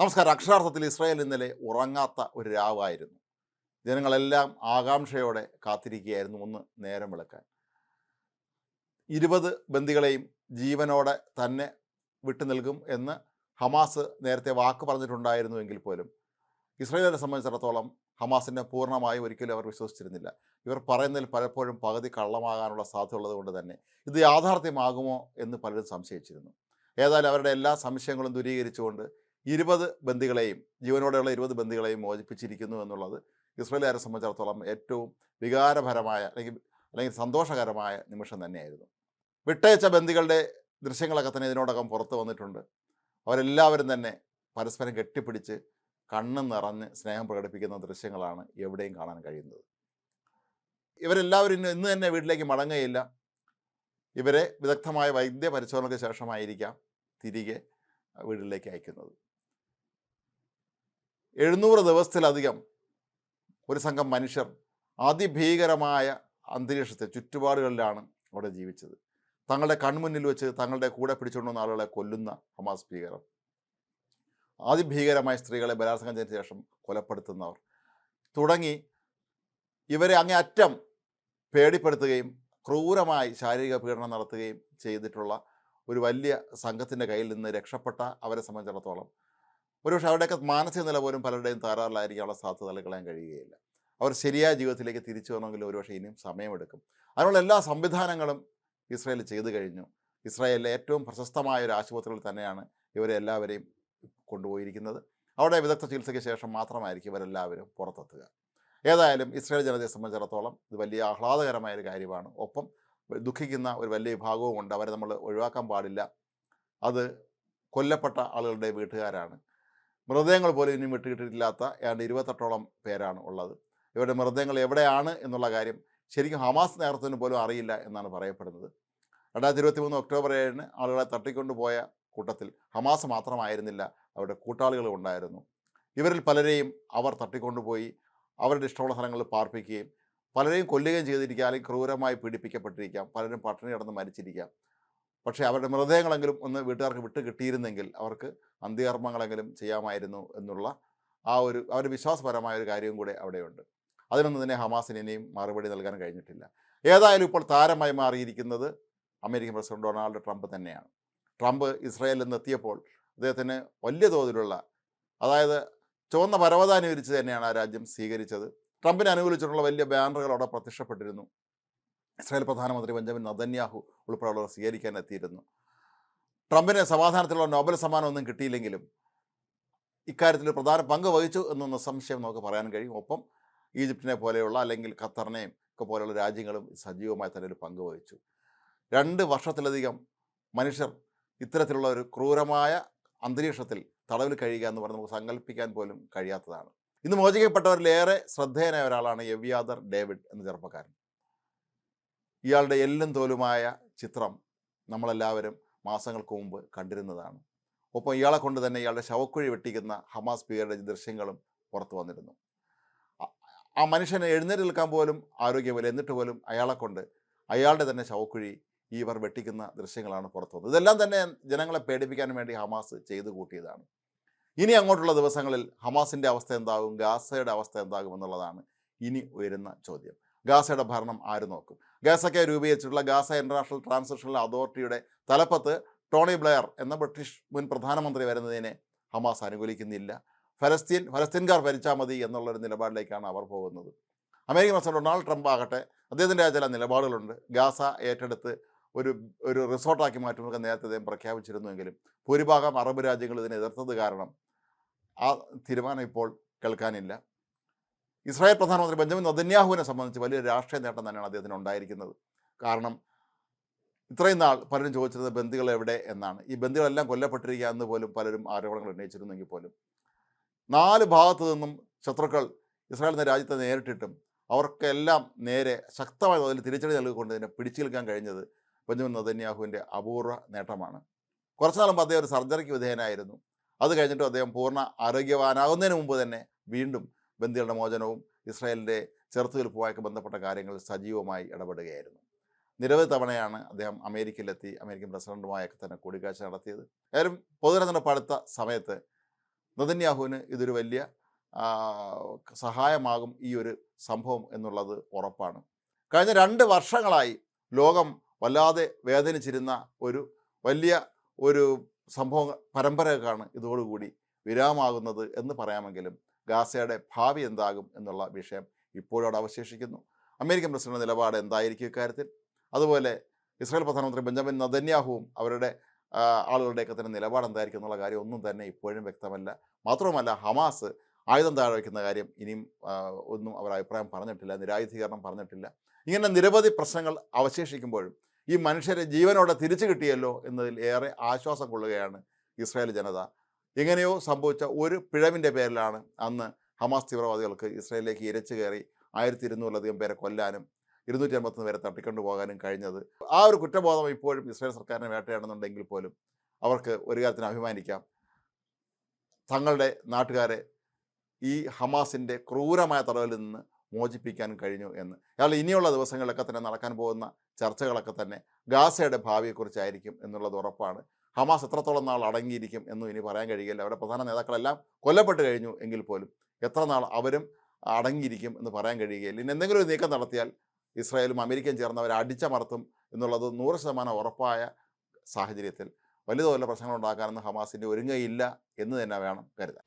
നമസ്കാരം. അക്ഷരാർത്ഥത്തിൽ ഇസ്രായേൽ ഇന്നലെ ഉറങ്ങാത്ത ഒരു രാവായിരുന്നു. ജനങ്ങളെല്ലാം ആകാംക്ഷയോടെ കാത്തിരിക്കുകയായിരുന്നു ഒന്ന് നേരം വിളക്കാൻ. ഇരുപത് ബന്ദികളെയും ജീവനോടെ തന്നെ വിട്ടു നൽകും എന്ന് ഹമാസ് നേരത്തെ വാക്ക് പറഞ്ഞിട്ടുണ്ടായിരുന്നുവെങ്കിൽ പോലും ഇസ്രായേലിനെ സംബന്ധിച്ചിടത്തോളം ഹമാസിനെ പൂർണമായും ഒരിക്കലും അവർ വിശ്വസിച്ചിരുന്നില്ല. ഇവർ പറയുന്നതിൽ പലപ്പോഴും പകുതി കള്ളമാകാനുള്ള സാധ്യതയുള്ളത് കൊണ്ട് തന്നെ. ഇത് യാഥാർത്ഥ്യമാകുമോ എന്ന് പലരും സംശയിച്ചിരുന്നു. ഏതായാലും അവരുടെ എല്ലാ സംശയങ്ങളും ദൂരീകരിച്ചുകൊണ്ട് ഇരുപത് ബന്ദികളെയും ജീവനോടെയുള്ള ഇരുപത് ബന്ദികളെയും മോചിപ്പിച്ചിരിക്കുന്നു എന്നുള്ളത് ഇസ്രയേലുകാരെ സംബന്ധിച്ചിടത്തോളം ഏറ്റവും വികാരപരമായ അല്ലെങ്കിൽ അല്ലെങ്കിൽ സന്തോഷകരമായ നിമിഷം തന്നെയായിരുന്നു. വിട്ടയച്ച ബന്ദികളുടെ ദൃശ്യങ്ങളൊക്കെ തന്നെ ഇതിനോടകം പുറത്തു വന്നിട്ടുണ്ട്. അവരെല്ലാവരും തന്നെ പരസ്പരം കെട്ടിപ്പിടിച്ച് കണ്ണ് നിറഞ്ഞ് സ്നേഹം പ്രകടിപ്പിക്കുന്ന ദൃശ്യങ്ങളാണ് എവിടെയും കാണാൻ കഴിയുന്നത്. ഇവരെല്ലാവരും ഇന്ന് ഇന്ന് തന്നെ വീട്ടിലേക്ക് മടങ്ങുകയില്ല. ഇവരെ വിദഗ്ധമായ വൈദ്യ പരിശോധനയ്ക്ക് ശേഷമായിരിക്കാം തിരികെ വീട്ടിലേക്ക് അയക്കുന്നത്. എഴുന്നൂറ് ദിവസത്തിലധികം ഒരു സംഘം മനുഷ്യർ അതിഭീകരമായ അന്തരീക്ഷത്തെ ചുറ്റുപാടുകളിലാണ് അവിടെ ജീവിച്ചത്. തങ്ങളുടെ കൺമുന്നിൽ വെച്ച് തങ്ങളുടെ കൂടെ പിടിച്ചുകൊണ്ടുവന്ന ആളുകളെ കൊല്ലുന്ന ഹമാസ് ഭീകരർ. അതിഭീകരമായ സ്ത്രീകളെ ബലാത്സംഗം ചെയ്തതിനു ശേഷം കൊലപ്പെടുത്തുന്നവർ. തുടങ്ങി ഇവരെ അങ്ങേ അറ്റം പേടിപ്പെടുത്തുകയും ക്രൂരമായി ശാരീരിക പീഡനം നടത്തുകയും ചെയ്തിട്ടുള്ള ഒരു വലിയ സംഘത്തിന്റെ കയ്യിൽ നിന്ന് രക്ഷപ്പെട്ട അവരെ സംബന്ധിച്ചിടത്തോളം ഒരുപക്ഷെ അവരുടെയൊക്കെ മാനസിക നില പോലും പലരുടെയും താറാറിലായിരിക്കാനുള്ള സാധ്യത തള്ളിക്കളയാൻ കഴിയുകയില്ല. അവർ ശരിയായ ജീവിതത്തിലേക്ക് തിരിച്ചു വരണമെങ്കിൽ ഒരുപക്ഷെ ഇനിയും സമയമെടുക്കും. അതിനുള്ള എല്ലാ സംവിധാനങ്ങളും ഇസ്രായേൽ ചെയ്തു കഴിഞ്ഞു. ഇസ്രായേലിലെ ഏറ്റവും പ്രശസ്തമായ ഒരു ആശുപത്രിയിൽ തന്നെയാണ് ഇവരെ എല്ലാവരെയും കൊണ്ടുപോയിരിക്കുന്നത്. അവിടെ വിദഗ്ധ ചികിത്സയ്ക്ക് ശേഷം മാത്രമായിരിക്കും ഇവരെല്ലാവരും പുറത്തെത്തുക. ഏതായാലും ഇസ്രായേൽ ജനതയെ സംബന്ധിച്ചിടത്തോളം ഇത് വലിയ ആഹ്ലാദകരമായ ഒരു കാര്യമാണ്. ഒപ്പം ദുഃഖിക്കുന്ന ഒരു വലിയ വിഭാഗവും ഉണ്ട്. അവരെ നമ്മൾ ഒഴിവാക്കാൻ പാടില്ല. അത് കൊല്ലപ്പെട്ട ആളുകളുടെ വീട്ടുകാരാണ്. മൃതദേഹങ്ങൾ പോലും ഇനിയും വിട്ടുകിട്ടിട്ടില്ലാത്ത ഏതാണ്ട് ഇരുപത്തെട്ടോളം പേരാണ് ഉള്ളത്. ഇവരുടെ മൃതദേഹങ്ങൾ എവിടെയാണ് എന്നുള്ള കാര്യം ശരിക്കും ഹമാസ് നേതൃത്വത്തിന് പോലും അറിയില്ല എന്നാണ് പറയപ്പെടുന്നത്. രണ്ടായിരത്തി ഇരുപത്തി മൂന്ന് ഒക്ടോബർ ഏഴിന് ആളുകളെ തട്ടിക്കൊണ്ടുപോയ കൂട്ടത്തിൽ ഹമാസ് മാത്രമായിരുന്നില്ല അവരുടെ കൂട്ടാളികളും ഉണ്ടായിരുന്നു. ഇവരിൽ പലരെയും അവർ തട്ടിക്കൊണ്ടുപോയി അവരുടെ ഇഷ്ടമുള്ള സ്ഥലങ്ങളിൽ പാർപ്പിക്കുകയും പലരെയും കൊല്ലുകയും ചെയ്തിരിക്കാം അല്ലെങ്കിൽ ക്രൂരമായി പീഡിപ്പിക്കപ്പെട്ടിരിക്കാം പലരും പട്ടിണി കിടന്ന് മരിച്ചിരിക്കാം. പക്ഷേ അവരുടെ മൃതദേഹങ്ങളെങ്കിലും ഒന്ന് വീട്ടുകാർക്ക് വിട്ട് കിട്ടിയിരുന്നെങ്കിൽ അവർക്ക് അന്ത്യകർമ്മങ്ങളെങ്കിലും ചെയ്യാമായിരുന്നു എന്നുള്ള ആ ഒരു അവരുടെ വിശ്വാസപരമായ ഒരു കാര്യവും കൂടെ അവിടെയുണ്ട്. അതിനൊന്നും തന്നെ ഹമാസിന് ഇനിയും മറുപടി നൽകാൻ കഴിഞ്ഞിട്ടില്ല. ഏതായാലും ഇപ്പോൾ താരമായി മാറിയിരിക്കുന്നത് അമേരിക്കൻ പ്രസിഡന്റ് ഡൊണാൾഡ് ട്രംപ് തന്നെയാണ്. ട്രംപ് ഇസ്രായേലിൽ നിന്ന് എത്തിയപ്പോൾ അദ്ദേഹത്തിന് വലിയ തോതിലുള്ള അതായത് ചുവന്ന പരവതാനി വിരിച്ച് തന്നെയാണ് ആ രാജ്യം സ്വീകരിച്ചത്. ട്രംപിനെ അനുകൂലിച്ചിട്ടുള്ള വലിയ ബാനറുകൾ അവിടെ പ്രത്യക്ഷപ്പെട്ടിരുന്നു. ഇസ്രായേൽ പ്രധാനമന്ത്രി ബെഞ്ചമിൻ നദന്യാഹു ഉൾപ്പെടെയുള്ളവർ സ്വീകരിക്കാൻ എത്തിയിരുന്നു. ട്രംപിന് സമാധാനത്തിലുള്ള നോബൽ സമ്മാനമൊന്നും കിട്ടിയില്ലെങ്കിലും ഇക്കാര്യത്തിൽ പ്രധാന പങ്ക് വഹിച്ചു എന്നൊന്ന് സംശയം നമുക്ക് പറയാൻ കഴിയും. ഒപ്പം ഈജിപ്തിനെ പോലെയുള്ള അല്ലെങ്കിൽ ഖത്തറിനെയും ഒക്കെ പോലെയുള്ള രാജ്യങ്ങളും സജീവമായി തന്നെ ഒരു പങ്ക് വഹിച്ചു. രണ്ട് വർഷത്തിലധികം മനുഷ്യർ ഇത്തരത്തിലുള്ള ഒരു ക്രൂരമായ അന്തരീക്ഷത്തിൽ തടവിൽ കഴിയുക എന്ന് പറഞ്ഞ് നമുക്ക് സങ്കല്പിക്കാൻ പോലും കഴിയാത്തതാണ്. ഇന്ന് മോചിക്കപ്പെട്ടവരിലേറെ ശ്രദ്ധേയനായ ഒരാളാണ് യവ്യാദർ ഡേവിഡ് എന്ന ചെറുപ്പക്കാരൻ. ഇയാളുടെ എല്ലും തോലുമായ ചിത്രം നമ്മളെല്ലാവരും മാസങ്ങൾക്ക് മുമ്പ് കണ്ടിരുന്നതാണ്. ഒപ്പം ഇയാളെ കൊണ്ട് തന്നെ ഇയാളുടെ ശവക്കുഴി വെട്ടിക്കുന്ന ഹമാസ് ഭീകരുടെ ദൃശ്യങ്ങളും പുറത്തു വന്നിരുന്നു. ആ- മനുഷ്യനെ എഴുന്നേറ്റ് നിൽക്കാൻ പോലും ആരോഗ്യമില്ല. എന്നിട്ട് പോലും അയാളെ കൊണ്ട് അയാളുടെ തന്നെ ശവക്കുഴി ഇവർ വെട്ടിക്കുന്ന ദൃശ്യങ്ങളാണ് പുറത്തു വന്നത്. ഇതെല്ലാം തന്നെ ജനങ്ങളെ പേടിപ്പിക്കാൻ വേണ്ടി ഹമാസ് ചെയ്തു കൂട്ടിയതാണ്. ഇനി അങ്ങോട്ടുള്ള ദിവസങ്ങളിൽ ഹമാസിന്റെ അവസ്ഥ എന്താകും? ഗാസയുടെ അവസ്ഥ എന്താകും എന്നുള്ളതാണ് ഇനി ഉയരുന്ന ചോദ്യം. ഗാസയുടെ ഭരണം ആര് നോക്കും? ഗാസയ്ക്ക് രൂപീകരിച്ചിട്ടുള്ള ഗാസ ഇന്റർനാഷണൽ ട്രാൻസാക്ഷണൽ അതോറിറ്റിയുടെ തലപ്പത്ത് ടോണി ബ്ലെയർ എന്ന ബ്രിട്ടീഷ് മുൻ പ്രധാനമന്ത്രി വരുന്നതിനെ ഹമാസ് അനുകൂലിക്കുന്നില്ല. ഫലസ്തീൻ ഫലസ്തീൻകാർ ഭരിച്ചാൽ മതി എന്നുള്ളൊരു നിലപാടിലേക്കാണ് അവർ പോകുന്നത്. അമേരിക്കൻ പ്രസിഡന്റ് ഡൊണാൾഡ് ട്രംപ് ആകട്ടെ അദ്ദേഹത്തിന്റെ ചില നിലപാടുകളുണ്ട്. ഗാസ ഏറ്റെടുത്ത് ഒരു ഒരു റിസോർട്ടാക്കി മാറ്റുമെന്നൊക്കെ നേരത്തെ അദ്ദേഹം പ്രഖ്യാപിച്ചിരുന്നുവെങ്കിലും ഭൂരിഭാഗം അറബ് രാജ്യങ്ങൾ ഇതിനെ എതിർത്തത് കാരണം ആ തീരുമാനം ഇപ്പോൾ കേൾക്കാനില്ല. ഇസ്രായേൽ പ്രധാനമന്ത്രി ബെഞ്ചമിൻ നദന്യാഹുവിനെ സംബന്ധിച്ച് വലിയ രാഷ്ട്രീയ നേട്ടം തന്നെയാണ് അദ്ദേഹത്തിന് ഉണ്ടായിരിക്കുന്നത്. കാരണം ഇത്രയും നാൾ പലരും ചോദിച്ചിരുന്നത് ബന്ദികൾ എവിടെ എന്നാണ്. ഈ ബന്ദികളെല്ലാം കൊല്ലപ്പെട്ടിരിക്കുക എന്ന് പോലും പലരും ആരോപണങ്ങൾ ഉന്നയിച്ചിരുന്നെങ്കിൽ പോലും. നാല് ഭാഗത്തു നിന്നും ശത്രുക്കൾ ഇസ്രായേൽ എന്ന രാജ്യത്തെ നേരിട്ടിട്ടും അവർക്കെല്ലാം നേരെ ശക്തമായ തോതിൽ തിരിച്ചടി നൽകിക്കൊണ്ട് ഇതിനെ പിടിച്ചു നിൽക്കാൻ കഴിഞ്ഞത് ബെഞ്ചമിൻ നദന്യാഹുവിന്റെ അപൂർവ നേട്ടമാണ്. കുറച്ചു നാൾ അദ്ദേഹം ഒരു സർജറിക്ക് വിധേയനായിരുന്നു. അത് കഴിഞ്ഞിട്ടും അദ്ദേഹം പൂർണ ആരോഗ്യവാനാകുന്നതിന് മുമ്പ് തന്നെ വീണ്ടും ബന്ദികളുടെ മോചനവും ഇസ്രായേലിന്റെ ചെറുത്തുനിൽപ്പുമായൊക്കെ ബന്ധപ്പെട്ട കാര്യങ്ങൾ സജീവമായി ഇടപെടുകയായിരുന്നു. നിരവധി തവണയാണ് അദ്ദേഹം അമേരിക്കയിലെത്തി അമേരിക്കൻ പ്രസിഡന്റുമായൊക്കെ തന്നെ കൂടിക്കാഴ്ച നടത്തിയത്. ഏതായാലും പൊതുതെരഞ്ഞെടുപ്പ് അടുത്ത സമയത്ത് നദന്യാഹുവിന് ഇതൊരു വലിയ സഹായമാകും ഈ ഒരു സംഭവം എന്നുള്ളത് ഉറപ്പാണ്. കഴിഞ്ഞ രണ്ട് വർഷങ്ങളായി ലോകം വല്ലാതെ വേദനിച്ചിരുന്ന ഒരു വലിയ ഒരു സംഭവ പരമ്പരക്കാണ് ഇതോടുകൂടി വിരാമാകുന്നത് എന്ന് പറയാമെങ്കിലും ഗാസയുടെ ഭാവി എന്താകും എന്നുള്ള വിഷയം ഇപ്പോഴവിടെ അവശേഷിക്കുന്നു. അമേരിക്കൻ പ്രസിഡന്റ് നിലപാട് എന്തായിരിക്കും ഇക്കാര്യത്തിൽ? അതുപോലെ ഇസ്രായേൽ പ്രധാനമന്ത്രി ബെഞ്ചമിൻ നദന്യാഹുവും അവരുടെ ആളുകളുടെയൊക്കെ തന്നെ നിലപാട് എന്തായിരിക്കും എന്നുള്ള കാര്യം ഒന്നും തന്നെ ഇപ്പോഴും വ്യക്തമല്ല. മാത്രവുമല്ല ഹമാസ് ആയുധം താഴെ വയ്ക്കുന്ന കാര്യം ഇനിയും ഒന്നും അവർ അഭിപ്രായം പറഞ്ഞിട്ടില്ല നിരായുധീകരണം പറഞ്ഞിട്ടില്ല. ഇങ്ങനെ നിരവധി പ്രശ്നങ്ങൾ അവശേഷിക്കുമ്പോഴും ഈ മനുഷ്യരെ ജീവനോടെ തിരിച്ചു കിട്ടിയല്ലോ എന്നതിൽ ഏറെ ആശ്വാസം കൊള്ളുകയാണ് ഇസ്രായേൽ ജനത. എങ്ങനെയോ സംഭവിച്ച ഒരു പിഴവിന്റെ പേരിലാണ് അന്ന് ഹമാസ് തീവ്രവാദികൾക്ക് ഇസ്രയേലിലേക്ക് ഇരച്ചു കയറി ആയിരത്തി ഇരുന്നൂറിലധികം പേരെ കൊല്ലാനും ഇരുന്നൂറ്റി അമ്പത്തൊന്ന് പേരെ തട്ടിക്കൊണ്ടു പോകാനും കഴിഞ്ഞത്. ആ ഒരു കുറ്റബോധം ഇപ്പോഴും ഇസ്രായേൽ സർക്കാരിനെ വേട്ടയാടുന്നുണ്ടെങ്കിൽ പോലും അവർക്ക് ഒരു കാര്യത്തിന് അഭിമാനിക്കാം. തങ്ങളുടെ നാട്ടുകാരെ ഈ ഹമാസിന്റെ ക്രൂരമായ തടവിൽ നിന്ന് മോചിപ്പിക്കാൻ കഴിഞ്ഞു എന്ന്. അയാൾ ഇനിയുള്ള ദിവസങ്ങളിലൊക്കെ തന്നെ നടക്കാൻ പോകുന്ന ചർച്ചകളൊക്കെ തന്നെ ഗാസയുടെ ഭാവിയെക്കുറിച്ചായിരിക്കും എന്നുള്ളത് ഉറപ്പാണ്. ഹമാസ് എത്രത്തോളം നാൾ അടങ്ങിയിരിക്കും എന്നും ഇനി പറയാൻ കഴിയില്ല. അവരുടെ പ്രധാന നേതാക്കളെല്ലാം കൊല്ലപ്പെട്ട് കഴിഞ്ഞു എങ്കിൽ പോലും എത്ര നാൾ അവരും അടങ്ങിയിരിക്കും എന്ന് പറയാൻ കഴിയുകയില്ല. ഇനി എന്തെങ്കിലും ഒരു നീക്കം നടത്തിയാൽ ഇസ്രായേലും അമേരിക്കയും ചേർന്ന് അവരെ അടിച്ചമർത്തും എന്നുള്ളത് നൂറ് ശതമാനം ഉറപ്പായ സാഹചര്യത്തിൽ തോതിലുള്ള പ്രശ്നങ്ങൾ ഉണ്ടാക്കാനൊന്നും ഹമാസിന്റെ ഒരുങ്ങയില്ല എന്ന് തന്നെ വേണം കരുതാൻ.